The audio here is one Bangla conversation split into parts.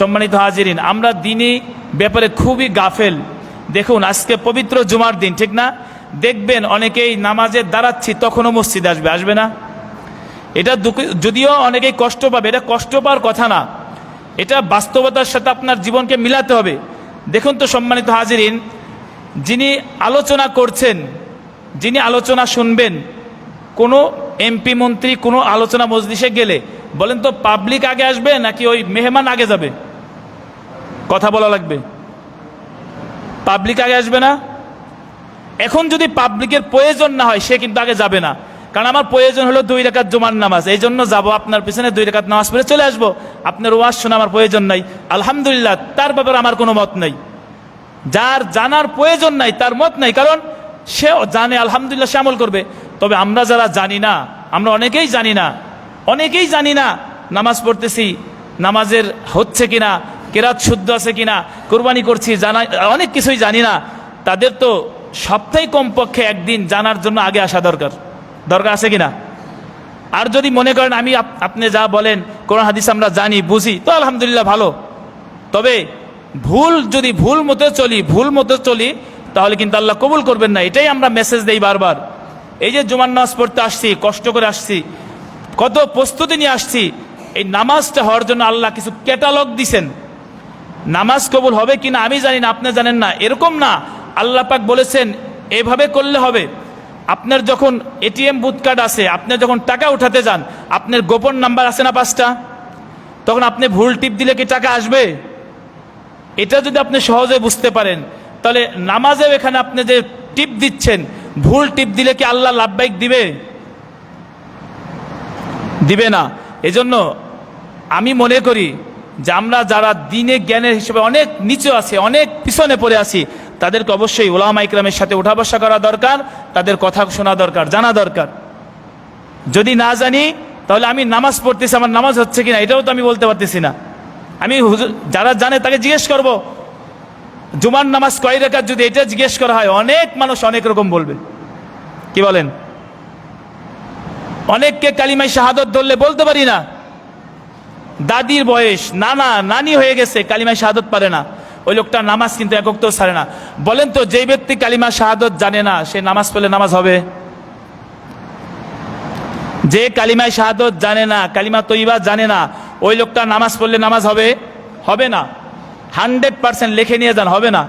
সম্মানিত হাজিরিন, আমরা দিনই ব্যাপারে খুবই গাফেল। দেখুন, আজকে পবিত্র জুমার দিন, ঠিক না? দেখবেন অনেকেই নামাজে দাঁড়াচ্ছি, তখনও মসজিদে আসবে আসবে না? এটা যদিও অনেকেই কষ্ট পাবে, এটা কষ্ট পাওয়ার কথা না। এটা বাস্তবতার সাথে আপনার জীবনকে মিলাতে হবে। দেখুন তো সম্মানিত হাজিরিন, যিনি আলোচনা করছেন, যিনি আলোচনা শুনবেন, কোনো এমপি মন্ত্রী কোনো আলোচনা মজলিসে গেলে, বলেন তো পাবলিক আগে আসবে নাকি ওই মেহমান আগে যাবে? কথা বলা লাগবে। পাবলিক আগে আসবে না। এখন যদি পাবলিকের প্রয়োজন না হয়, সে কিন্তু আগে যাবে না। কারণ আমার প্রয়োজন হলো দুই রেখাত জুমার নামাজ। এই জন্য যাব আপনার পিছনে দুই রেখাত নামাজ পড়ে চলে আসব। আপনার ওয়াজ শোনা আমার প্রয়োজন নাই। আলহামদুলিল্লাহ, তার ব্যাপারে আমার কোনো মত নাই। যার জানার প্রয়োজন নাই, তার মত নাই। কারণ সে জানে, আলহামদুলিল্লাহ সে আমল করবে। তবে আমরা যারা জানি না, আমরা অনেকেই জানি না। অনেকেই জানি না নামাজ পড়তেছি, নামাজের হচ্ছে কিনা। কেরাত শুদ্ধ আছে কিনা, কোরবানি করছি জানা অনেক কিছুই জানি না। তাদের তো সপ্তাহে কমপক্ষে একদিন জানার জন্য আগে আসা দরকার। দরকার আছে কিনা? আর যদি মনে করেন, আমি আপ- আপনি যা বলেন কোন হাদিস আমরা জানি, বুঝি, তো আলহামদুলিল্লাহ ভালো। তবে ভুল, যদি ভুল মতো চলি, ভুল মতো চলি, তাহলে কিন্তু আল্লাহ কবুল করবেন না। এটাই আমরা মেসেজ দেই বারবার। এই যে জুমার নামাজ পড়তে আসছি, কষ্ট করে আসছি, কত প্রস্তুতি নিয়ে আসছি, এই নামাজটা হওয়ার জন্য আল্লাহ কিছু ক্যাটালগ দিছেন। নামাজ কবুল হবে কিনা আমি জানি না, আপনি জানেন না। এরকম না। আল্লাহ পাক বলেছেন, এভাবে করলে হবে। আপনার যখন এটিএম বুথ কার্ড আছে, আপনি যখন টাকা উঠাতে যান, আপনার গোপন নাম্বার আছে না পাঁচটা? তখন আপনি ভুল টিপ দিলে কি টাকা আসবে? এটা যদি আপনি সহজে বুঝতে পারেন, তাহলে নামাজেও এখানে আপনি যে টিপ দিচ্ছেন, ভুল টিপ দিলে কি আল্লাহ লাভবাহিক দিবে? দিবে না। এজন্য আমি মনে করি যে আমরা যারা দিনে জ্ঞানের হিসেবে অনেক নিচে আছে, অনেক পিছনে পড়ে আছি, তাদেরকে অবশ্যই ওলামা ইকরামের সাথে উঠা বসা করা দরকার, তাদের কথা শোনা দরকার, জানা দরকার। যদি না জানি, তাহলে আমি নামাজ পড়তেছি, আমার নামাজ হচ্ছে কিনা, এটাও তো আমি বলতে পারতেছি না। আমি যারা জানে তাকে জিজ্ঞেস করব। জুমার নামাজ কয় রেখাত যদি এটা জিজ্ঞেস করা হয়, অনেক মানুষ অনেক রকম বলবে। কি বলেন? অনেককে কালিমাই শাহাদত ধরলে বলতে পারি না। দাদির বয়স, নানা, নানি হয়ে গেছে কালিমাই শাহাদত পারে না। ওই লোকটা নামাজ কিন্তু একক তো ছাড়ে না। বলেন তো যে ব্যক্তি কালিমা শাহাদত জানে না, সে নামাজ পড়লে নামাজ হবে? যে কালিমায় শাহাদত জানে না, কালিমা তৈবা জানে না, ওই লোকটা নামাজ পড়লে নামাজ হবে? হবে না। হান্ড্রেড পার্সেন্ট লিখে নিয়ে যান, হবে না।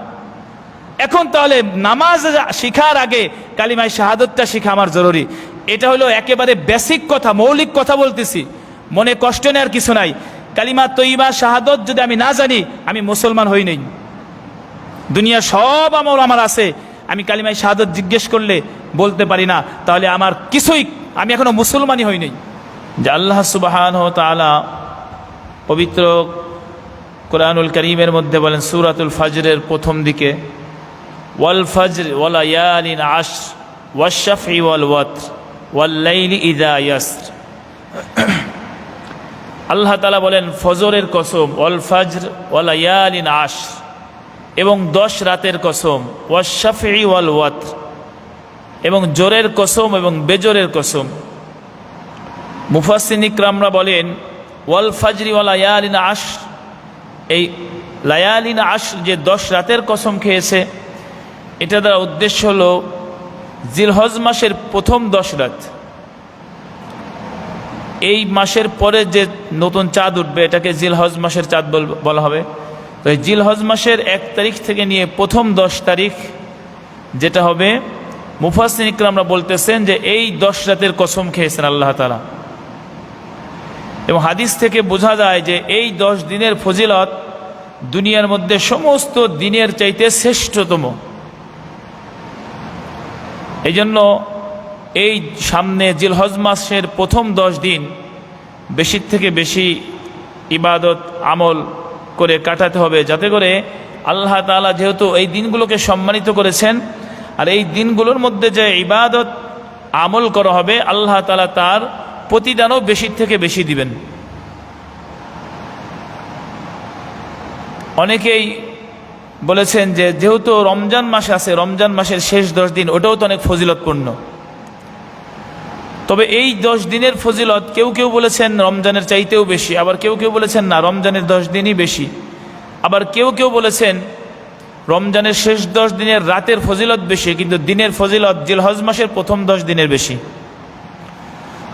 এখন তাহলে নামাজ শিখার আগে কালিমায় শাহাদতটা শিখা আমার জরুরি। এটা হলো একেবারে বেসিক কথা, মৌলিক কথা বলতেছি। মনে কষ্ট নেওয়ার কিছু নাই। কালিমা তৈবা শাহাদত যদি আমি না জানি, আমি মুসলমান হই নেই। দুনিয়া সব আমল আমার আছে। আমি কালিমায় শাহাদত জিজ্ঞেস করলে বলতে পারি না। তাহলে আমার কিছুই, আমি এখনও মুসলমানই হই নাই। যে আল্লাহ সুবাহান তালা পবিত্র কোরআনুল করিমের মধ্যে বলেন সুরাতুল ফজরের প্রথম দিকে, ওয়াল ফজর ওয়ালা আশ ওয়াশফি ওয়াল ওয়াত ইদা ইয়াসর। আল্লাহ তালা বলেন, ফজরের কসম, ওয়াল ফজর, ওয়ালা আশ এবং দশ রাতের কসম ওয়াশফি ওয়াল ওয়াত এবং জোরের কসম এবং বেজোরের কসম। মুফাসিন ইকরামরা বলেন, ওয়াল ফাজরি ওয়ালা ইয়ালিন আশ এই লায়ালিন আশ যে দশ রাতের কসম খেয়েছে, এটা দ্বারা উদ্দেশ্য হল, জিলহজ মাসের প্রথম দশ রাত। এই মাসের পরে যে নতুন চাঁদ উঠবে, এটাকে জিলহজ মাসের চাঁদ বল- হবে। তো এই জিলহজ মাসের এক তারিখ থেকে নিয়ে প্রথম দশ তারিখ, যেটা হবে মুফাসিন ইকরামরা বলতেছেন যে এই দশ রাতের কসম খেয়েছেন আল্লাহ তালা এবং হাদিস থেকে বোঝা যায় যে এই দশ দিনের ফজিলত দুনিয়ার মধ্যে সমস্ত দিনের চাইতে শ্রেষ্ঠতম। এই জন্য এই সামনে জিলহজ মাসের প্রথম দশ দিন বেশির থেকে বেশি ইবাদত, আমল করে কাটাতে হবে। যাতে করে আল্লাহ তালা যেহেতু এই দিনগুলোকে সম্মানিত করেছেন, আর এই দিনগুলোর মধ্যে যে ইবাদত, আমল করা হবে, আল্লাহ তালা তার প্রতিদানও বেশির থেকে বেশি দিবেন। অনেকেই বলেছেন যে যেহেতু রমজান মাস আছে, রমজান মাসের শেষ দশ দিন, ওটাও তো অনেক ফজিলতপূর্ণ। তবে এই দশ দিনের ফজিলত কেউ কেউ বলেছেন রমজানের চাইতেও বেশি, আবার কেউ কেউ বলেছেন না, রমজানের দশ দিনই বেশি। আবার কেউ কেউ বলেছেন রমজানের শেষ দশ দিনের রাতের ফজিলত বেশি, কিন্তু দিনের ফজিলত জিলহজ মাসের প্রথম দশ দিনের বেশি।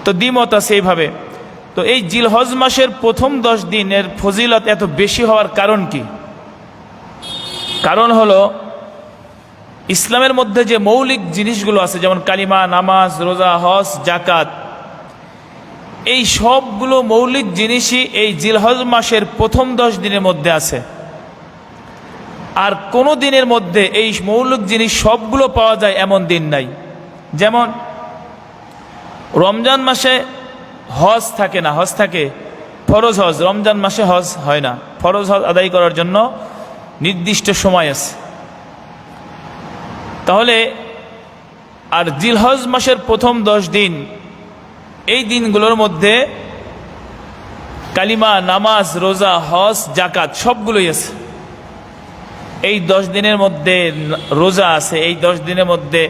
তো দ্বিমত আছে এইভাবে। তো এই জিলহজ মাসের প্রথম দশ দিনের ফজিলত এত বেশি হওয়ার কারণ কি? কারণ হলো ইসলামের মধ্যে যে মৌলিক জিনিসগুলো আছে, যেমন কালিমা, নামাজ, রোজা, হজ জাকাত এই সবগুলো মৌলিক জিনিসই এই জিলহজ মাসের প্রথম দশ দিনের মধ্যে আছে। আর কোনো দিনের মধ্যে এই মৌলিক জিনিস সবগুলো পাওয়া যায় এমন দিন নাই। যেমন, রমজান মাসে হজ থাকে না, হজ থাকে, ফরজ হজ, রমজান মাসে হজ হয় না। ফরজ হজ আদায় করার জন্য নির্দিষ্ট সময় আছে। তাহলে আর জিলহজ মাসের প্রথম দশ দিন, এই দিনগুলোর মধ্যে কালিমা, নামাজ, রোজা, হজ জাকাত সবগুলোই আছে। এই দশ দিনের মধ্যে রোজা আছে, এই দশ দিনের মধ্যে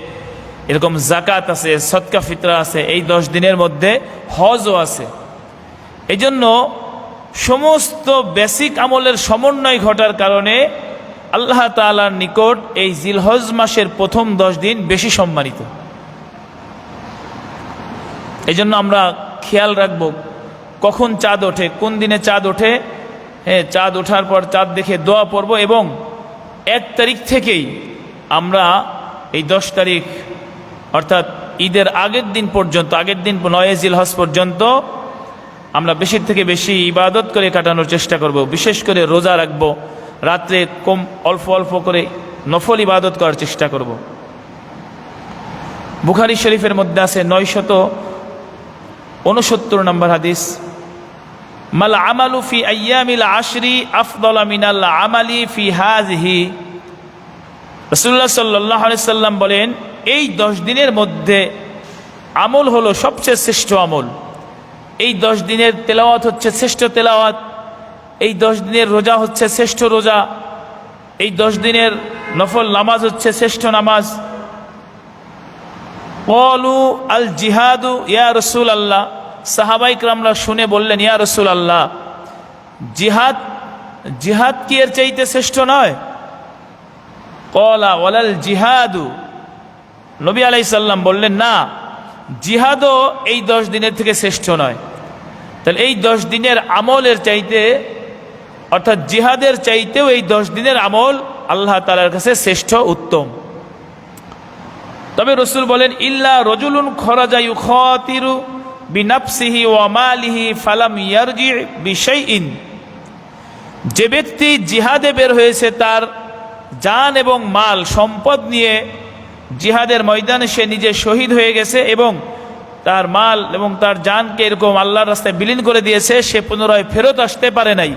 এরকম জাকাত আছে সৎকা ফিতরা আছে, এই দশ দিনের মধ্যে হজও আছে। এই জন্য সমস্ত বেসিক আমলের সমন্বয় ঘটার কারণে আল্লাহ তালার নিকট এই জিলহজ মাসের প্রথম দশ দিন বেশি সম্মানিত। এই জন্য আমরা খেয়াল রাখব কখন চাঁদ ওঠে, কোন দিনে চাঁদ ওঠে। হ্যাঁ চাঁদ ওঠার পর চাঁদ দেখে দোয়া পড়ব এবং এক তারিখ থেকেই আমরা এই দশ তারিখ, অর্থাৎ ঈদের আগের দিন পর্যন্ত, আগের দিন নয় জিলহজ পর্যন্ত আমরা বেশির থেকে বেশি ইবাদত করে কাটানোর চেষ্টা করব, বিশেষ করে রোজা রাখব। রাত্রে কম অল্প অল্প করে নফল ইবাদত করার চেষ্টা করব। বুখারি শরীফের মধ্যে আছে নয়শত উনসত্তর নম্বর হাদিস, মাল আমালু ফি আয়ামিল আশরি আফদলা মিনাল আমালি ফি হাজহি রসুল্লাহ সাল্লাহ সাল্লাম বলেন, এই দশ দিনের মধ্যে আমল হলো সবচেয়ে শ্রেষ্ঠ আমল। এই দশ দিনের তেলাওয়াত হচ্ছে শ্রেষ্ঠ তেলাওয়াত। এই দশ দিনের রোজা হচ্ছে শ্রেষ্ঠ রোজা। এই দশ দিনের নফল নামাজ হচ্ছে শ্রেষ্ঠ নামাজ। কলু আল জিহাদু ইয়া রসুল আল্লাহ সাহাবাইকরামরা শুনে বললেন, ইয়া রসুল আল্লাহ জিহাদ জিহাদ কি এর চাইতে শ্রেষ্ঠ নয়? কলা ওয়ালাল জিহাদু। নবী আলাইসাল্লাম বললেন, না, জিহাদও এই দশ দিনের থেকে শ্রেষ্ঠ নয়। তাহলে এই দশ দিনের আমলের চাইতে অর্থাৎ জিহাদের চাইতেও এই দশ দিনের আমল আল্লাহ তালার কাছে শ্রেষ্ঠ, উত্তম। তবে রসুল বলেন, ইল্লা রজুলুন খরাজায়ু খতিরু বিনাপসিহি ওয়ামালিহি ফালাম ইয়ারজি বিষয় ইন যে ব্যক্তি জিহাদে বের হয়েছে, তার জান এবং মাল, সম্পদ নিয়ে জিহাদের ময়দানে সে নিজে শহীদ হয়ে গেছে এবং তার মাল এবং তার জানকে এরকম আল্লাহর রাস্তায় বিলীন করে দিয়েছে, সে পুনরায় ফেরত আসতে পারে নাই।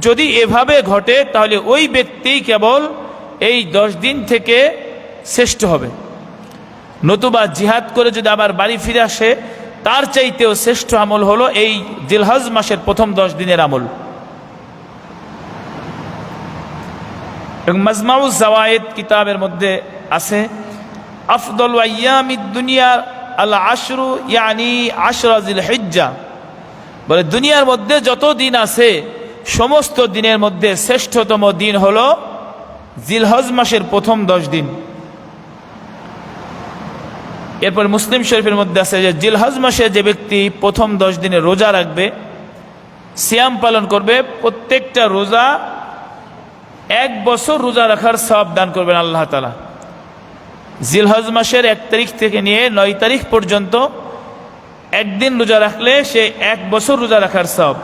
যদি এভাবে ঘটে, তাহলে ওই ব্যক্তি কেবল এই দশ দিন থেকে শ্রেষ্ঠ হবে। নতুবা জিহাদ করে যদি আবার বাড়ি ফিরে আসে, তার চাইতেও শ্রেষ্ঠ আমল হলো এই জিলহজ মাসের প্রথম দশ দিনের আমল। এবং মাজমাউ জাওয়ায়েদ কিতাবের মধ্যে আছে, আফদল দুনিয়া আল আশরু ইয়ানি আশরাজিল হিজ্জা বলে, দুনিয়ার মধ্যে যত দিন আছে সমস্ত দিনের মধ্যে শ্রেষ্ঠতম দিন হল জিলহজ মাসের প্রথম দশ দিন। এরপর মুসলিম শরীফের মধ্যে আছে যে জিলহজ মাসে যে ব্যক্তি প্রথম দশ দিনে রোজা রাখবে, সিয়াম পালন করবে, প্রত্যেকটা রোজা এক বছর রোজা রাখার সব দান করবেন আল্লাহ তালা জিলহজ মাসের এক তারিখ থেকে নিয়ে নয় তারিখ পর্যন্ত একদিন রোজা রাখলে সে এক বছর রোজা রাখার সব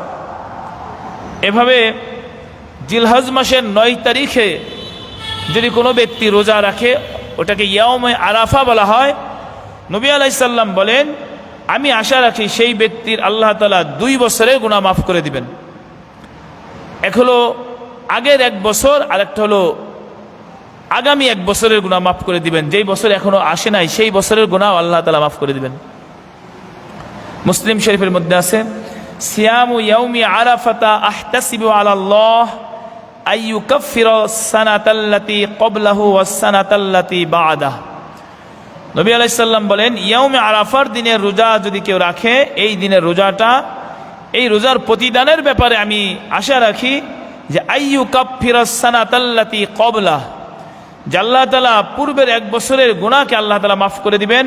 এভাবে জিলহজ মাসের নয় তারিখে যদি কোনো ব্যক্তি রোজা রাখে, ওটাকে ইয়ামে আরাফা বলা হয়। নবী আলাইসাল্লাম বলেন, আমি আশা রাখি সেই ব্যক্তির আল্লাহ তালা দুই বছরের গুণা মাফ করে দিবেন। এক হলো আগের এক বছর আর একটা হলো আগামী এক বছরের গুণা মাফ করে দিবেন। যেই বছর এখনও আসে নাই, সেই বছরের গুণাও আল্লাহ তালা মাফ করে দিবেন। মুসলিম শরীফের মধ্যে আছে সিয়ামু ইয়াউমি আরাফাতা আহতাসিবু আলাল্লাহ আইয়ুকাফির সানাতাল্লাতি ক্বাবলাহু ওয়াস সানাতাল্লাতি বা'দাহ। নবী আলাইসাল্লাম বলেন, ইয়াউমে আরাফার দিনের রোজা যদি কেউ রাখে, এই দিনের রোজাটা, এই রোজার প্রতিদানের ব্যাপারে আমি আশা রাখি যে আইয়ু কাফিরাসানাতাল্লাতি কবলা আল্লাহ তালা পূর্বের এক বছরের গুণাকে আল্লাহ তালা মাফ করে দিবেন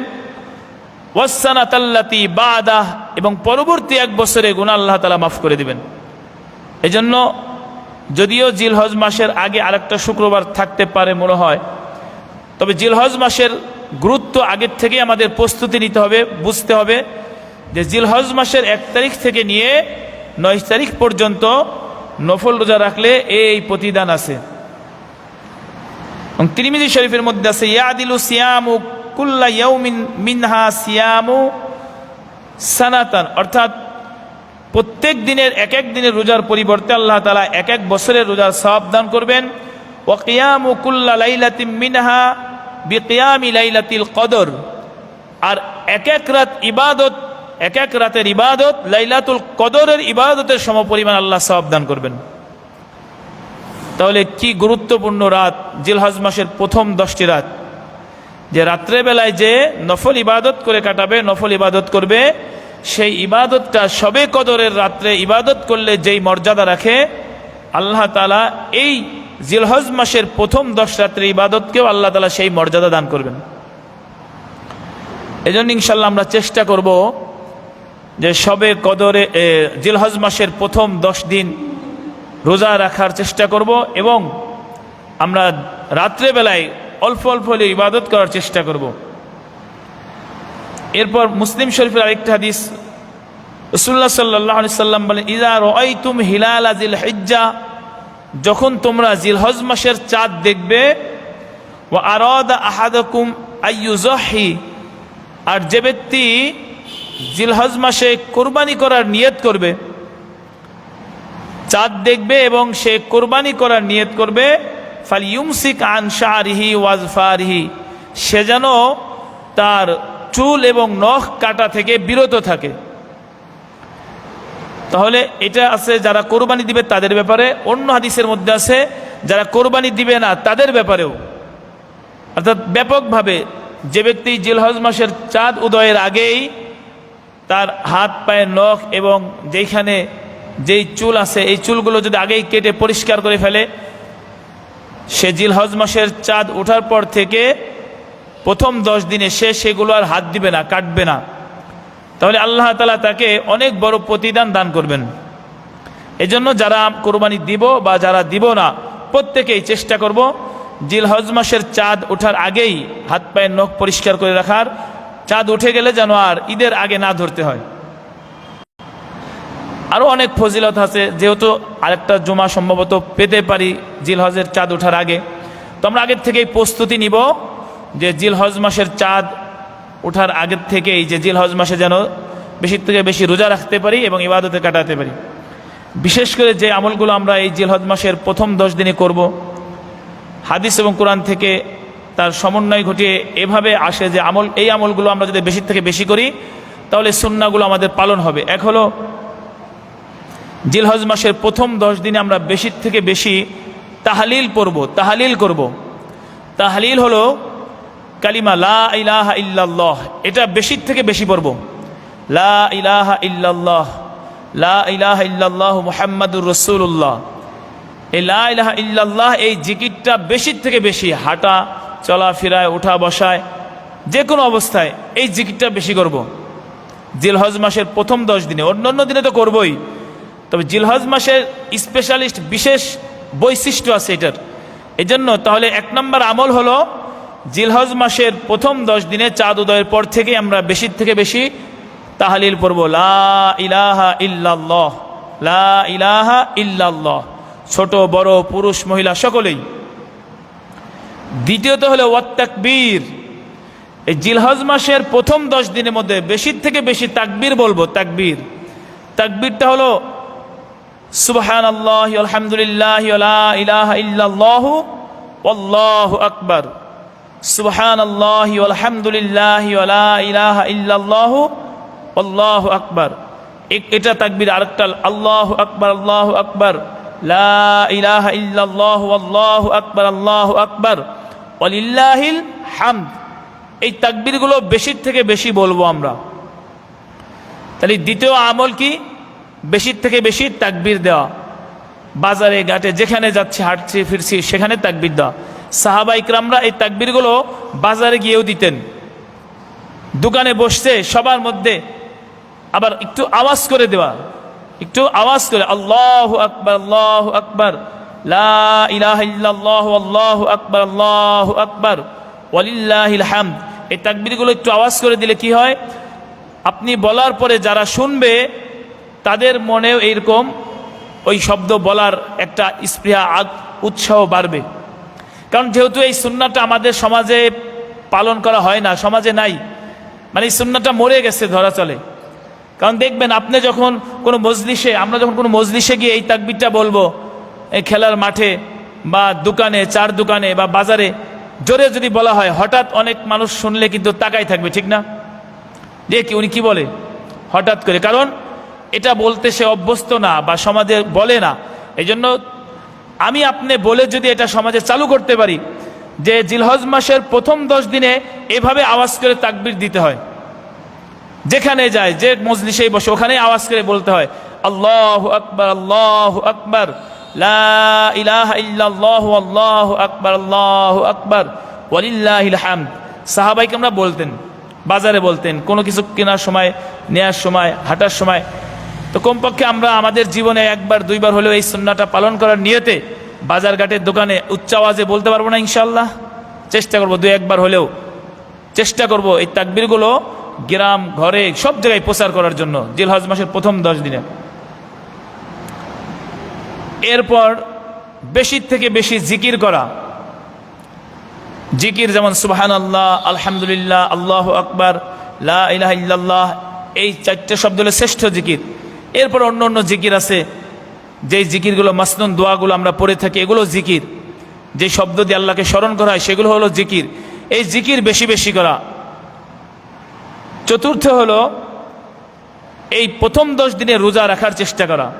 ওয়াসানাতাল্লাতি বাদাহ এবং পরবর্তী এক বছরে গুণা আল্লাহ তালা মাফ করে দিবেন। এজন্য যদিও জিলহজ মাসের আগে আরেকটা শুক্রবার থাকতে পারে মনে হয়, তবে জিলহজ মাসের গুরুত্ব আগের থেকে আমাদের প্রস্তুতি নিতে হবে, বুঝতে হবে যে জিলহজ মাসের এক তারিখ থেকে নিয়ে নয় তারিখ পর্যন্ত নফল রোজা রাখলে এই প্রতিদান আছে। তিরিমিজি শরীফের মধ্যে আছে, ইয়াদিলু সিয়ামু কুল্লা ইয়াউমিন মিনহা সিয়ামু সানাতান। অর্থাৎ প্রত্যেক দিনের এক এক দিনের রোজার পরিবর্তে আল্লাহ তালা এক এক বছরের রোজার সব দান করবেন। ও কিয়ামু কুল্লা লাইলাতিম মিনহা বিকিয়ামি লাইলাতিল কদর। আর এক এক রাত ইবাদত, এক এক রাতের ইবাদত, লাইলাতুল কদরের ইবাদতের সমপরিমাণ আল্লাহ সব দান করবেন। তাহলে কি গুরুত্বপূর্ণ রাত? জিলহজ মাসের প্রথম দশটি রাত। যে রাত্রেবেলায় যে নফল ইবাদত করে কাটাবে, নফল ইবাদত করবে, সেই ইবাদতটা সবে কদরের রাত্রে ইবাদত করলে যেই মর্যাদা রাখে, আল্লাহ তালা এই জিলহজ মাসের প্রথম দশ রাত্রে ইবাদতকেও আল্লাহ তালা সেই মর্যাদা দান করবেন। এজন্য ইনশাল্লাহ আমরা চেষ্টা করব যে সবে কদরে জিলহজ মাসের প্রথম দশ দিন রোজা রাখার চেষ্টা করব এবং আমরা রাত্রেবেলায় অল্প অল্প হলে ইবাদত করার চেষ্টা করব। এরপর মুসলিম শরীফের আরেকটা হাদিস রসুল্লাহ সাল্লাহ সাল্লাম বলেন, ইদা রয় তুম হিলাল আজিল হিজ্জা যখন তোমরা জিলহজ মাসের চাঁদ দেখবে ও আরদ আহাদকুম আইয়ুজহি আর যে ব্যক্তি জিলহজ মাসে কোরবানি করার নিয়ত করবে, চাঁদ দেখবে এবং সে কোরবানি করার নিয়ত করবে ফাল ইউমসিক আন শাহরিহি ওয়াজফারিহি সে যেন তার চুল এবং নখ কাটা থেকে বিরত থাকে। তাহলে এটা আছে যারা কোরবানি দিবে তাদের ব্যাপারে। অন্য হাদিসের মধ্যে আছে, যারা কোরবানি দিবে না তাদের ব্যাপারেও। অর্থাৎ ব্যাপকভাবে যে ব্যক্তি জিলহজ মাসের চাঁদ উদয়ের আগেই তার হাত, পায়ের নখ এবং যেইখানে যেই চুল আছে, এই চুলগুলো যদি আগেই কেটে পরিষ্কার করে ফেলে সে জিলহজ মাসের চাঁদ ওঠার পর থেকে প্রথম দশ দিনে সে সেগুলো আর হাত দিবে না, কাটবে না। তাহলে আল্লাহ তালা তাকে অনেক বড় প্রতিদান দান করবেন। এজন্য যারা কোরবানি দিব বা যারা দিব না, প্রত্যেকেই চেষ্টা করব জিলহজ মাসের চাঁদ ওঠার আগেই হাত পায়ের নখ পরিষ্কার করে রাখার। চাঁদ উঠে গেলে যেন আর ঈদের আগে না ধরতে হয়। আরও অনেক ফজিলত আছে, যেহেতু আরেকটা জমা সম্ভবত পেতে পারি জিলহজের চাঁদ ওঠার আগে। তো আমরা আগের থেকেই প্রস্তুতি নিব যে জিলহজ মাসের চাঁদ ওঠার আগের থেকেই যে জিলহজ মাসে যেন বেশি থেকে বেশি রোজা রাখতে পারি এবং ইবাদতে কাটাতে পারি। বিশেষ করে যে আমলগুলো আমরা এই জিলহজ মাসের প্রথম দশ দিনে করব, হাদিস এবং কোরআন থেকে তার সমন্বয় ঘটিয়ে এভাবে আসে যে আমল, এই আমলগুলো আমরা যদি বেশি থেকে বেশি করি, তাহলে সুন্নাগুলো আমাদের পালন হবে। এক হলো জিলহজ মাসের প্রথম দশ দিনে আমরা বেশি থেকে বেশি তাহালিল পড়ব, তাহালিল করব। তাহালিল হলো কালিমা লা ইলাহা ইল্লাল্লাহ, এটা বেশি থেকে বেশি পড়ব। লা ইলাহা ইল্লাল্লাহ, লা ইলাহা ইল্লাল্লাহ মুহাম্মাদুর রসুল্লাহ এই লা ইলাহা ইল্লাল্লাহ এই জিকিরটা বেশি থেকে বেশি, হাঁটা চলাফেরায় ওঠা বসায় যে কোনো অবস্থায় এই জিকিরটা বেশি করব। জিলহজ মাসের প্রথম দশ দিনে অন্য অন্য দিনে তো করবই। তবে জিলহজ মাসের স্পেশালিস্ট বিশেষ বৈশিষ্ট্য আছে এটার। এই জন্য তাহলে এক নম্বর আমল হলো জিলহজ মাসের প্রথম দশ দিনে চাঁদ উদয়ের পর থেকে আমরা বেশি থেকে বেশি তাহালিল পড়ব। লা ইলাহা ইল্লাল্লাহ, লা ইলাহা ছোট, বড়, পুরুষ, মহিলা সকলেই। দ্বিতীয়ত হলো ওয়াত্তাকবীর। এই জিলহজ মাসের প্রথম দশ দিনের মধ্যে বেশি থেকে বেশি তাকবীর বলব, তাকবীর। তাকবীরটা হলো সুবহান আল্লাহ আলহামদুলিল্লাহ ইলাহা ইল্লাল্লাহ আল্লাহু আকবার। সুবহান আল্লাহ আলহামদুলিল্লাহ ইলাহা ইল্লাল্লাহ আল্লাহু আকবার। এটা তাকবীর আরেকটা আল্লাহ আকবার আল্লাহ আকবার। লা ইলাহা ইল্লাল্লাহ আকবার, আল্লাহু আকবার। ওয়ালিল্লাহিল হামদ। এই তাকবীরগুলো বেশির থেকে বেশি বলব আমরা। তাহলে দ্বিতীয় আমল কি? বেশির থেকে বেশি তাকবির দেওয়া। বাজারে, ঘাটে, যেখানে যাচ্ছি, হাঁটছি, ফিরছি, সেখানে তাকবির দেওয়া। সাহাবা ইকরামরা এই তাকবিরগুলো বাজারে গিয়েও দিতেন। দোকানে বসছে, সবার মধ্যে আবার একটু আওয়াজ করে দেওয়া। একটু আওয়াজ করে, আল্লাহ আকবর আল্লাহ আকবর আল্লাহু আকবার আল্লাহু আকবার, ওয়ালিল্লাহিল এই তাকবীরগুলো একটু আওয়াজ করে দিলে কি হয়? আপনি বলার পরে যারা শুনবে তাদের মনেও এইরকম ওই শব্দ বলার একটা স্পৃহা উৎসাহ বাড়বে। কারণ যেহেতু এই সুন্নাটা আমাদের সমাজে পালন করা হয় না, সমাজে নাই মানে এই সুন্নাটা মরে গেছে ধরা চলে। কারণ দেখবেন আপনি যখন কোনো মজলিসে, আমরা যখন কোনো মজলিসে গিয়ে এই তাকবিরটা বলব, এই খেলার মাঠে বা দোকানে, চার দোকানে বা বাজারে, জোরে যদি বলা হয়, হঠাৎ অনেক মানুষ শুনলে কিন্তু তাকাই থাকবে, ঠিক না? কি উনি কি বলে? হঠাৎ করে। কারণ এটা বলতে সে অভ্যস্ত না বা সমাজে বলে না। এই জন্য আমি আপনি বলে যদি এটা সমাজে চালু করতে পারি, যে জিলহজ মাসের প্রথম দশ দিনে এভাবে আওয়াজ করে তাকবির দিতে হয়। যেখানে যায়, যে মজলিসেই বসে ওখানে আওয়াজ করে বলতে হয়, আল্লাহ আকবর আল্লাহ আকবর আকবার সাহাবাইকে আমরা বলতেন, বাজারে বলতেন, কোনো কিছু কেনার সময়, নেয়ার সময়, হাঁটার সময় তো কমপক্ষে আমরা আমাদের জীবনে একবার, দুইবার হলেও এই সুন্নাটা পালন করার নিয়তে বাজার ঘাটের দোকানে, উচ্চ আওয়াজে বলতে পারব না ইনশাল্লাহ চেষ্টা করব, দুই, একবার হলেও। চেষ্টা করব এই তাকবিরগুলো গ্রাম, ঘরে, সব জায়গায় প্রচার করার জন্য, জিলহজ মাসের প্রথম দশ দিনে। এরপর বেশি থেকে বেশি জিকির করা। জিকির যেমন সুবাহান আল্লাহ আলহামদুলিল্লাহ, আল্লাহ আকবার, লা ইলাহা এই চারটে শব্দ হলো শ্রেষ্ঠ জিকির। এরপর অন্য অন্য জিকির আছে। যেই জিকিরগুলো, মাসনুন দোয়াগুলো আমরা পড়ে থাকি, এগুলো জিকির। যে শব্দ দিয়ে আল্লাহকে স্মরণ করা হয়, সেগুলো হলো জিকির। এই জিকির বেশি বেশি করা। চতুর্থ হলো, এই প্রথম দশ দিনে রোজা রাখার চেষ্টা করা।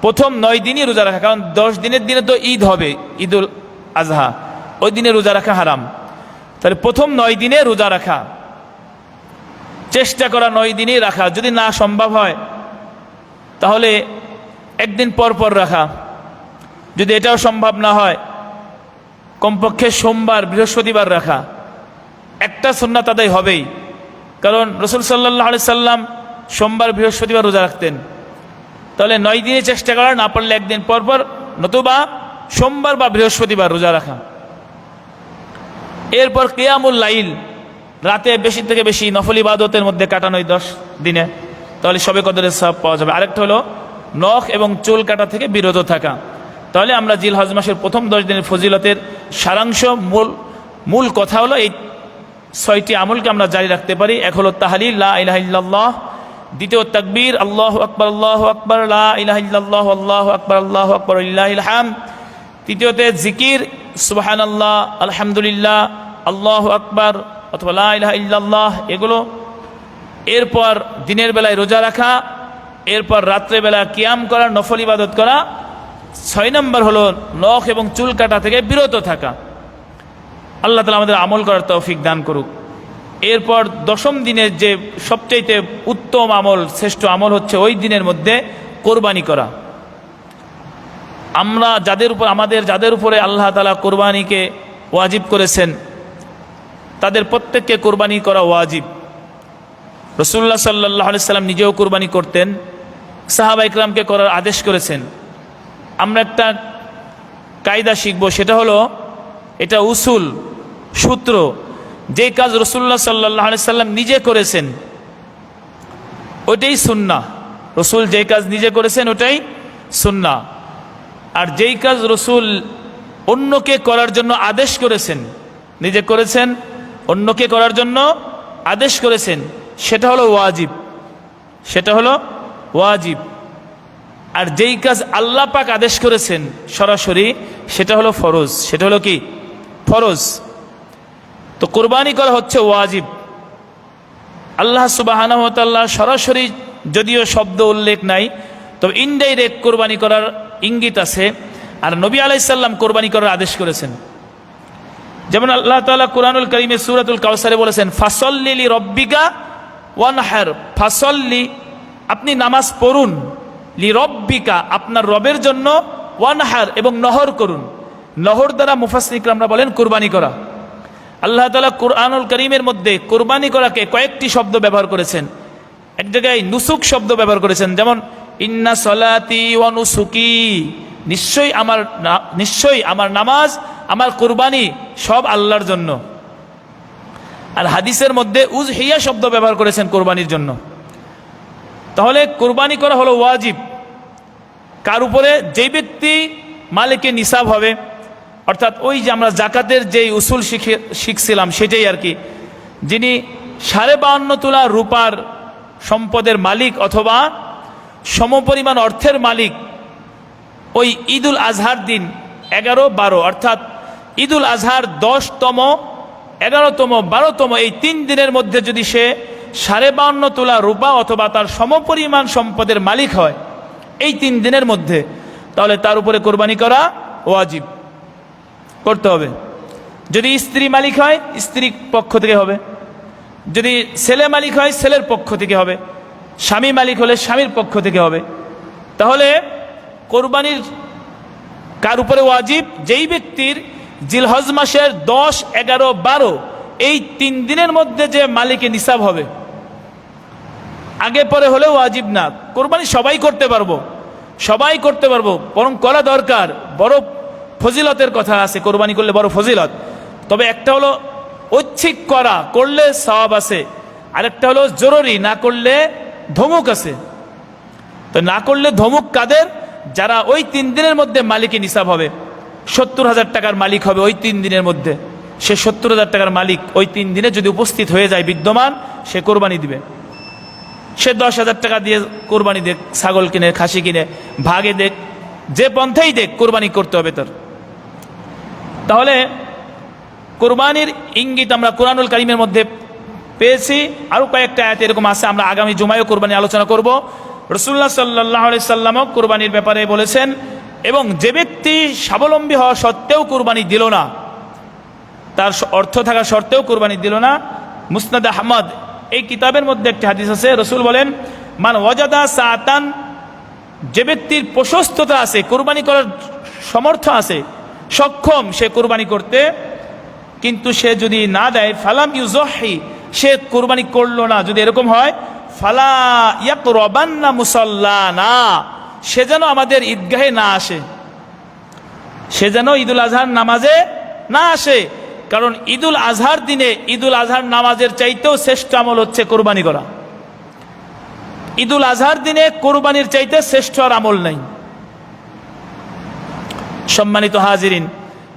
প্রথম নয় দিনই রোজা রাখা, কারণ দশ দিনের দিনে তো ঈদ হবে, ঈদুল আজহা। ওই দিনে রোজা রাখা হারাম। তাহলে প্রথম নয় দিনে রোজা রাখা। চেষ্টা করা নয় দিনই রাখা। যদি না সম্ভব হয় তাহলে একদিন পর পর রাখা। যদি এটাও সম্ভব না হয়, কমপক্ষে সোমবার, বৃহস্পতিবার রাখা। একটা সন্না তাদের হবেই। কারণ রসুল সাল্লাহ আলি সাল্লাম সোমবার, বৃহস্পতিবার রোজা রাখতেন। তাহলে নয় দিনে চেষ্টা করা, না পারলে একদিন পর পর নতুবা সোমবার বা বৃহস্পতিবার রোজা রাখা। এরপর কেয়ামুল লাইল, রাতে বেশি থেকে বেশি নফল ইবাদতের মধ্যে কাটানো দশ দিনে। তাহলে সবে কদরের সব পাওয়া যাবে। আরেকটা হলো নখ এবং চুল কাটা থেকে বিরত থাকা। তাহলে আমরা জিল হজ মাসের প্রথম দশ দিনের ফজিলতের সারাংশ মূল মূল কথা হলো এই ছয়টি আমলকে আমরা জারি রাখতে পারি। এক হলো তাহালিল, লা ইলাহা দ্বিতীয় তাকবীর, আল্লাহ আকবর আল্লাহ আকবর, লা ইলাহা ইল্লাল্লাহ, আল্লাহ আকবর আল্লাহ আকবর ইল্লাহিল হাম তৃতীয়তে জিকির সুবহান আল্লাহ আলহামদুলিল্লাহ, আল্লাহ আকবর, অথবা লা ইলাহা ইল্লাল্লাহ, এগুলো এরপর দিনের বেলায় রোজা রাখা, এরপর রাত্রেবেলা কিয়াম করা, নফল ইবাদত করা, ছয় নম্বর হলো নখ এবং চুল কাটা থেকে বিরত থাকা। আল্লাহ তালা আমাদের আমল করার তৌফিক দান করুক। এরপর দশম দিনের যে সবচাইতে উত্তম আমল, শ্রেষ্ঠ আমল হচ্ছে ওই দিনের মধ্যে কোরবানি করা। আমরা যাদের উপর, আমাদের যাদের উপরে আল্লাহ তালা কোরবানিকে ওয়াজিব করেছেন, তাদের প্রত্যেককে কোরবানি করা ওয়াজিব। রসুল্লাহ সাল্লাহ সাল্লাম নিজেও কোরবানি করতেন। সাহাবা ইকরামকে করার আদেশ করেছেন। আমরা একটা কায়দা শিখব, সেটা হলো এটা উসুল, সূত্র। যে কাজ রসুল্লাহ সাল্লাহ সাল্লাম নিজে করেছেন, ওইটাই সুন্না। রসুল যে কাজ নিজে করেছেন ওটাই সুন্না। আর যেই কাজ রসুল অন্যকে করার জন্য আদেশ করেছেন, নিজে করেছেন, অন্যকে করার জন্য আদেশ করেছেন সেটা হলো ওয়াজিব। সেটা হলো ওয়াজিব। আর যেই কাজ আল্লাহ পাক আদেশ করেছেন সরাসরি, সেটা হলো ফরজ। সেটা হলো কি? ফরজ। তো কোরবানি করা হচ্ছে ওয়াজিব। আল্লাহ সুবাহানহতাল্লাহ সরাসরি যদিও শব্দ উল্লেখ নাই, তবে ইনডাইরেক্ট কোরবানি করার ইঙ্গিত আছে। আর নবী আলাইসাল্লাম কোরবানি করার আদেশ করেছেন। যেমন আল্লাহ তালা কোরআনুল করিমে সুরাতুল কাউসারে বলেছেন, ফাসল্লি রব্বিকা ওয়ানহার, ফাসল্লি, আপনি নামাজ পড়ুন। লি রব্বিকা আপনার রবের জন্য ওয়ানহার এবং নহর করুন। নহর দ্বারা মুফাসনিকরা আমরা বলেন কুরবানি করা। আল্লাহ তালা কুরআনুল করিমের মধ্যে কুরবানি করাকে কয়েকটি শব্দ ব্যবহার করেছেন। এক জায়গায় নুসুক শব্দ ব্যবহার করেছেন, যেমন, ইন্না সলাতি অনুসুকি নিশ্চয়ই আমার নিশ্চয়ই আমার নামাজ, আমার কুরবানি সব আল্লাহর জন্য। আর হাদিসের মধ্যে উজ হিয়া শব্দ ব্যবহার করেছেন কোরবানির জন্য। তাহলে কোরবানি করা হলো ওয়াজিব। কার উপরে? যেই ব্যক্তি মালিকের নিসাব হবে, অর্থাৎ ওই যে আমরা জাকাতের যেই উসুল শিখে, শিখছিলাম সেটাই আর কি, যিনি সাড়ে বাহান্ন তোলা রূপার সম্পদের মালিক অথবা সমপরিমাণ অর্থের মালিক, ওই ঈদুল আজহার দিন এগারো বারো, অর্থাৎ ঈদুল আজহার দশতম এগারোতম, বারোতম, এই তিন দিনের মধ্যে যদি সে সাড়ে বাউন্ন তোলা রূপা অথবা তার সমপরিমাণ সম্পদের মালিক হয়, এই তিন দিনের মধ্যে, তাহলে তার উপরে কোরবানি করা ওয়াজিব। করতে হবে। যদি স্ত্রী মালিক হয় স্ত্রীর পক্ষ থেকে হবে। যদি ছেলে মালিক হয়, ছেলের পক্ষ থেকে হবে। স্বামী মালিক হলে স্বামীর পক্ষ থেকে হবে। তাহলে কোরবানির কার উপরে ওয়াজিব? যেই ব্যক্তির জিলহজ মাসের দশ, এগারো, বারো, এই তিন দিনের মধ্যে যে মালিকে নিসাব হবে। আগে পরে হলেও ওয়াজিব না। কোরবানি সবাই করতে পারব। সবাই করতে পারব। বরং করা দরকার। বড় ফজিলতের কথা আছে। কোরবানি করলে বড় ফজিলত। তবে একটা হলো ঐচ্ছিক করা। করলে সওয়াব আছে। আরেকটা হলো জরুরি। না করলে ধমুক আছে। তো না করলে ধমুক কাদের? যারা ওই তিন দিনের মধ্যে মালিকে নিসাব হবে। সত্তর হাজার টাকার মালিক হবে ওই তিন দিনের মধ্যে। সে সত্তর হাজার টাকার মালিক ওই তিন দিনে যদি উপস্থিত হয়ে যায় বিদ্যমান, সে কোরবানি দিবে। সে দশ হাজার টাকা দিয়ে কোরবানি দেখ, ছাগল কিনে, খাসি কিনে, ভাগে দেখ, যে পন্থাই দেখ, কোরবানি করতে হবে তোর। তাহলে কোরবানির ইঙ্গিত আমরা কোরআনুল কারিমের মধ্যে পেয়েছি। আরও কয়েকটা আয়াত এরকম আছে, আমরা আগামী জুমায়ও কোরবানি আলোচনা করব। রসুল্লাহ সাল্লাহ সাল্লামও কোরবানির ব্যাপারে বলেছেন এবং যে ব্যক্তি স্বাবলম্বী হওয়া সত্ত্বেও কোরবানি দিল না, তার অর্থ থাকা সত্ত্বেও কোরবানি দিল না, মুসনাদ আহমদ, এই কিতাবের মধ্যে একটি হাদিস আছে, রসুল বলেন, মান ওয়াজাদা সাতান যে ব্যক্তির প্রশস্ততা আছে, কোরবানি করার সমর্থ আছে, সক্ষম সে কোরবানি করতে, কিন্তু সে যদি না দেয়, ফালাম ইউজহি সে কোরবানি করল না। যদি এরকম হয়, ফালা ইয়াক রবান্না মুসল্লা না সে যেন আমাদের ঈদগাহে না আসে। সে যেন ঈদুল আজহার নামাজে না আসে। কারণ ঈদুল আজহার দিনে ঈদুল আজহার নামাজের চাইতেও শ্রেষ্ঠ আমল হচ্ছে কোরবানি করা। ঈদুল আজহার দিনে কোরবানির চাইতে শ্রেষ্ঠ আর আমল নেই। সম্মানিত হাজিরিন,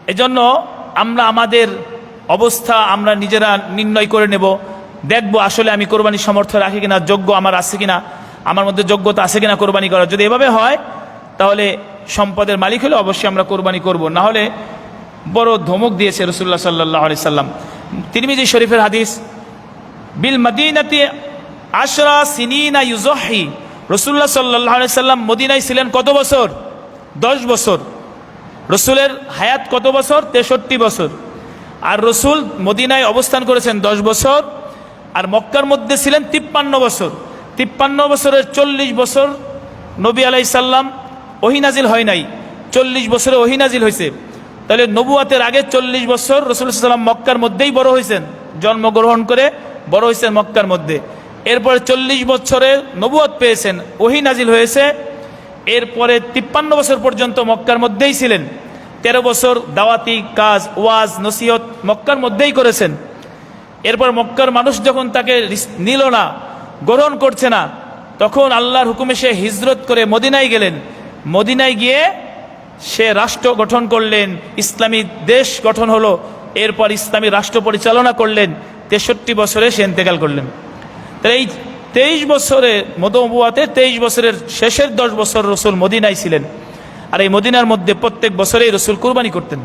এজন্য আমরা আমাদের অবস্থা আমরা নিজেরা নির্ণয় করে নেব। দেখব আসলে আমি কোরবানির সমর্থ রাখি কিনা, যোগ্য আমার আছে কিনা। আমার মধ্যে যোগ্যতা আছে কিনা কোরবানি করার। যদি এভাবে হয়, তাহলে সম্পদের মালিক হলে অবশ্যই আমরা কোরবানি করব। না হলে বড় ধমক দিয়েছে রসুল্লাহ সাল্লাহ আলি সাল্লাম। তিরমিজি শরীফের হাদিস, বিল মদিনাতি আশরা সিনিনা ইউজহি রসুল্লাহ সাল্লাহ আলি সাল্লাম মদিনায় ছিলেন কত বছর? দশ বছর। রসুলের হায়াত কত বছর? তেষট্টি বছর। আর রসুল মদিনায় অবস্থান করেছেন দশ বছর। আর মক্কার মধ্যে ছিলেন তিপ্পান্ন বছর। তিপ্পান্ন বছরের চল্লিশ বছর নবী আলাই সাল্লাম ওহিনাজিল হয় নাই। চল্লিশ বছরে ওহিনাজিল হয়েছে তাহলে নবুয়াতের আগে চল্লিশ বছর রসুল সাল্লাম মক্কার মধ্যেই বড় হয়েছেন জন্মগ্রহণ করে বড় হয়েছেন মক্কার মধ্যে। এরপরে চল্লিশ বছরে নবুয়াত পেয়েছেন ওহিনাজিল হয়েছে। এরপরে তিপ্পান্ন বছর পর্যন্ত মক্কার মধ্যেই ছিলেন। তেরো বছর দাওয়াতি কাজ, ওয়াজ, নসিহত মক্কার মধ্যেই করেছেন। এরপর মক্কার মানুষ যখন তাকে নিল না গ্রহণ করছে না। তখন আল্লাহর হুকুমে সে হিজরত করে মদিনায় গেলেন। মদিনায় গিয়ে সে রাষ্ট্র গঠন করলেন, ইসলামী দেশ গঠন হলো, এরপর ইসলামী রাষ্ট্র পরিচালনা করলেন, তেষট্টি বছরে সে ইন্তেকাল করলেন। তাহলে এই তেইশ বছরে মধুমবুয়াতে তেইশ বছরের শেষের দশ বছর রসুল মদিনায় ছিলেন। আর এই মদিনার মধ্যে প্রত্যেক বছরেই রসুল কুরবানি করতেন।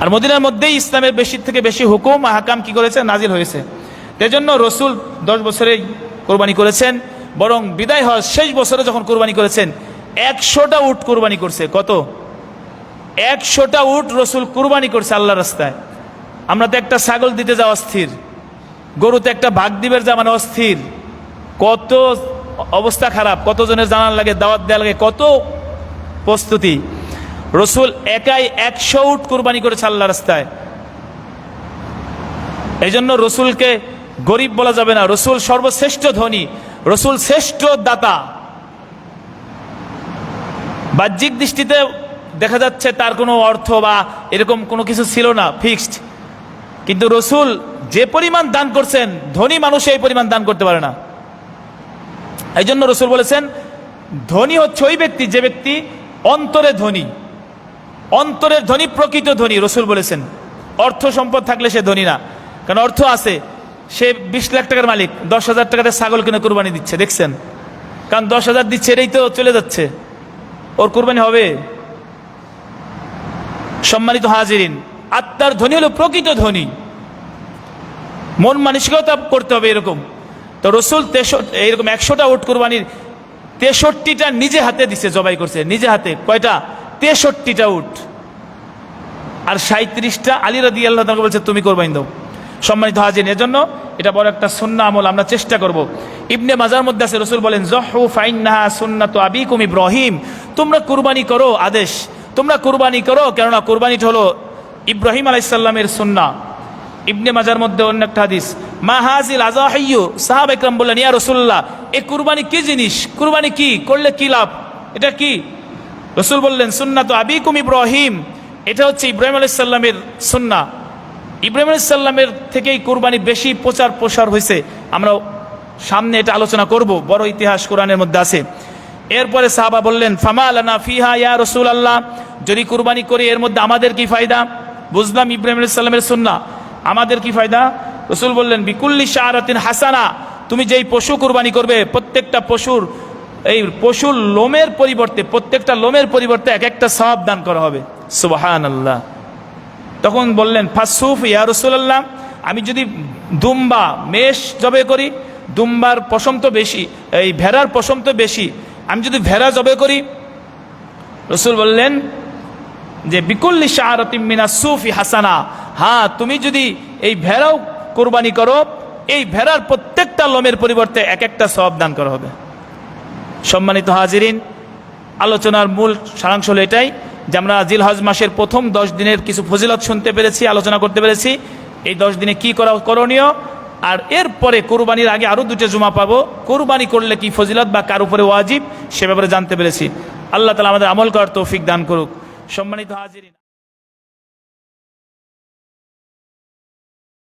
আর মদিনার মধ্যেই ইসলামের বেশি থেকে বেশি হুকুম হাকাম কি করেছে? নাজিল হয়েছে। এজন্য রসুল দশ বছরেই কোরবানি করেছেন, বরং বিদায় হওয়ার শেষ বছরে যখন কোরবানি করেছেন, একশোটা উট কোরবানি করছে। কত? একশোটা উট রসুল কোরবানি করছে আল্লাহ রাস্তায়। আমরা তো একটা ছাগল দিতে যাওয়া অস্থির, গরুতে একটা ভাগ দিবের যা মানে অস্থির। কত অবস্থা খারাপ, কতজনের জানার লাগে, দাওয়াত দেওয়া লাগে, কত প্রস্তুতি। রসুল একাই একশো উট কোরবানি করেছে আল্লাহ রাস্তায়। এই জন্য রসুলকে গরিব বলা যাবে না, রসুল সর্বশ্রেষ্ঠ ধনী, রসুল শ্রেষ্ঠ দাতা। বাহ্যিক দৃষ্টিতে দেখা যাচ্ছে তার কোনো অর্থ বা এরকম কোনো কিছু ছিল না, ফিক্সড। কিন্তু রসুল যে পরিমাণ দান করছেন, ধনী মানুষ এই পরিমাণ দান করতে পারে না। এই জন্য রসুল বলেছেন, ধনী হচ্ছে ওই ব্যক্তি, যে ব্যক্তি অন্তরে ধনী, অন্তরের ধনী প্রকৃত ধনী, রসুল বলেছেন। অর্থ সম্পদ থাকলে সে ধনী না, কারণ অর্থ আছে। সে বিশ লাখ টাকার মালিক, দশ হাজার টাকাতে ছাগল কিনে কোরবানি দিচ্ছে, দেখছেন? কারণ দশ হাজার দিচ্ছে, এটাই তো চলে যাচ্ছে। ওর কোরবানি হবে। সম্মানিত হাজিরিন, আত্মার ধনী হলো প্রকৃত ধনী। মন মানসিকতা করতে হবে এরকম। তো রসুল তেষট্টি, এরকম একশোটা ওট কোরবানির তেষট্টিটা নিজে হাতে দিছে, জবাই করছে, নিজে হাতে। কয়টা? তেষট্টিটা উট। আর সাঁত্রিশটা আলী রাদি আল্লাহ বলছে, তুমি কোরবানি দাও। সম্মানিত হাজির এজন্য এটা বড় একটা সুন্না আমল আমরা চেষ্টা করব। ইবনে মাজার মধ্যে আছে, রসুল বলেন জহু ফাইন্নাহা সুন্নাত আবিকুম ইব্রাহিম। তোমরা কুরবানি করো, আদেশ। তোমরা কুরবানি করো, কেননা কুরবানিটা হলো ইব্রাহিম আলাইসাল্লামের সুন্না। ইবনে মাজার মধ্যে অন্য একটা হাদিস, মা হাজিল আজাহাইয়ু সাহাব একরাম বললেন, ইয়া রসুল্লাহ এ কুরবানি কি জিনিস? কুরবানি কি? করলে কি লাভ? এটা কি? রসুল বললেন সুন্না তো আবিকুম ইব্রাহিম। এটা হচ্ছে ইব্রাহিম আলাইসাল্লামের সুন্না। ইব্রাহিম আলাইসাল্লামের থেকেই কুরবানি বেশি প্রচার প্রসার হয়েছে। আমরা সামনে এটা আলোচনা করব, বড় ইতিহাস কোরআনের মধ্যে আছে। এরপরে সাহাবা বললেন, ফামা আলানা ফিহা ইয়া রসুল আল্লাহ যদি কুরবানি করি, এর মধ্যে আমাদের কি ফায়দা? বুঝলাম ইব্রাহিম আলাইসাল্লামের সুন্না আমাদের কি ফায়দা? রসুল বললেন, বিকুল্লি শাহরাতিন হাসানা। তুমি যেই পশু কুরবানি করবে, প্রত্যেকটা পশুর, এই পশুর লোমের পরিবর্তে, প্রত্যেকটা লোমের পরিবর্তে এক একটা সব দান করা হবে। সুবাহান আল্লাহ তখন বললেন, ফাসুফ, ইয়া রসুল্লাহ আমি যদি দুম্বা, মেষ জবে করি, দুম্বার পশম তো বেশি, এই ভেড়ার পশম তো বেশি, আমি যদি ভেড়া জবে করি? রসুল বললেন, যে বিকুল্লি শাহরতিমিনা সুফি হাসানা হ্যাঁ তুমি যদি এই ভেড়াও কোরবানি করো, এই ভেড়ার প্রত্যেকটা লোমের পরিবর্তে এক একটা সব দান করা হবে। সম্মানিত হাজিরিন, আলোচনার মূল সারাংশ হলো এটাই যে আমরা জিল হজ মাসের প্রথম দশ দিনের কিছু ফজিলত শুনতে পেরেছি, আলোচনা করতে পেরেছি। এই দশ দিনে কি করা করণীয়? আর এরপরে কোরবানির আগে আরও দুটো জুমা পাবো। কোরবানি করলে কি ফজিলত বা কার উপরে ওয়াজিব সে ব্যাপারে জানতে পেরেছি। আল্লাহ তালা আমাদের আমল করার তৌফিক দান করুক। সম্মানিত হাজিরিন।